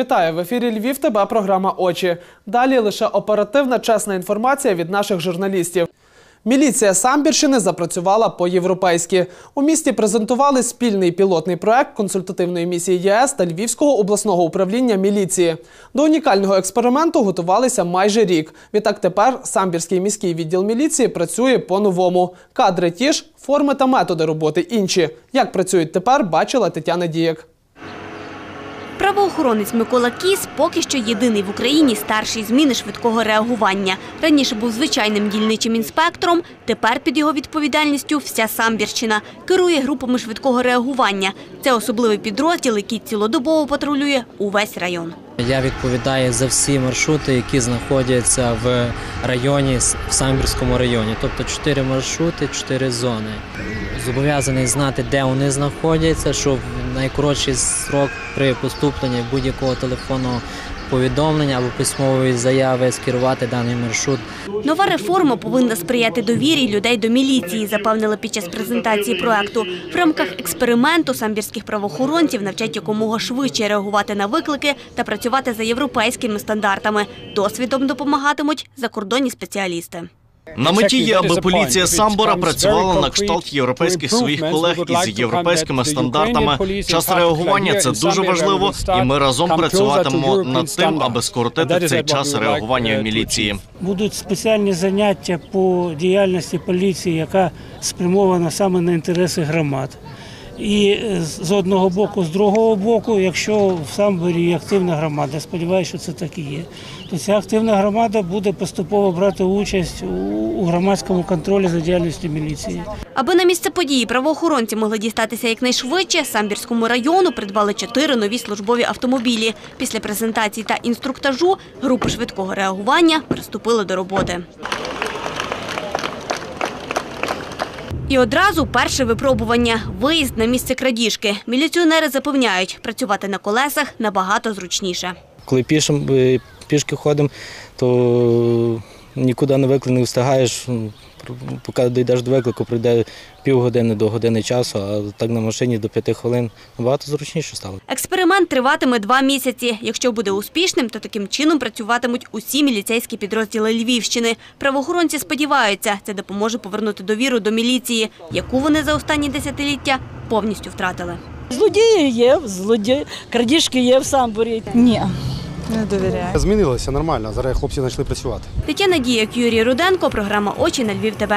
Вітаю в ефірі Львів. ТБ програма Очі. Далі лише оперативна чесна інформація від наших журналістів. Міліція Самбірщини запрацювала по-європейськи. У місті презентували спільний пілотний проект консультативної місії ЄС та Львівського обласного управління міліції. До унікального експерименту готувалися майже рік. Відтак тепер Самбірський міський відділ міліції працює по-новому. Кадри ті ж, форми та методи роботи інші. Як працюють тепер, бачила Тетяна Дієк. Правоохоронець Микола Кіс поки що єдиний в Україні старший зміни швидкого реагування. Раніше був звичайним дільничим інспектором, тепер під його відповідальністю вся Самбірщина. Керує групами швидкого реагування. Це особливий підрозділ, який цілодобово патрулює увесь район. Я відповідаю за всі маршрути, які знаходяться в районі, в Самбірському районі. Тобто чотири маршрути, чотири зони. Зобов'язаний знати, де вони знаходяться, щоб найкоротший срок при поступленні будь-якого телефонного повідомлення або письмової заяви скерувати даний маршрут Нова реформа повинна сприяти довірі людей до міліції, запевнили під час презентації проекту. В рамках експерименту самбірських правоохоронців навчать якомога швидше реагувати на виклики та працювати за європейськими стандартами. Досвідом допомагатимуть закордонні спеціалісти. На меті є, аби поліція Самбора працювала на кшталт європейських своїх колег із європейськими стандартами. Час реагування це дуже важливо, і ми разом працюватимемо над тим, аби скоротити цей час реагування в міліції. Будуть спеціальні заняття по діяльності поліції, яка спрямована саме на інтереси громад. І е, з одного боку, з другого боку, якщо в Самборі активна громада, сподіваюся, що це так і є, то ця активна громада буде поступово брати участь у громадському контролі за діяльністю міліції. Аби на місце події правоохоронці могли дістатися якнайшвидше, Самбірському району придбали чотири нові службові автомобілі. Після презентації та інструктажу групи швидкого реагування приступили до роботи. І одразу перше випробування – виїзд на місце крадіжки. Міліціонери запевняють, працювати на колесах набагато зручніше. Коли пішим, е, пішки ходимо, то нікуди на виклик не встигаєш. Поки дійдеш до виклику, пройде півгодини до години часу, а так на машині до п'яти хвилин набагато зручніше стало. Експеримент триватиме два місяці. Якщо буде успішним, то таким чином працюватимуть усі міліцейські підрозділи Львівщини. Правоохоронці сподіваються, це допоможе повернути довіру до міліції, яку вони за останні десятиліття повністю втратили. Злодії є, злодії, крадіжки є в самборі. Ні, не довіряю. Змінилося нормально. Зараз хлопці знайшли працювати. Тетяна Діяк, Юрій Руденко, програма Очі на Львів ТВ.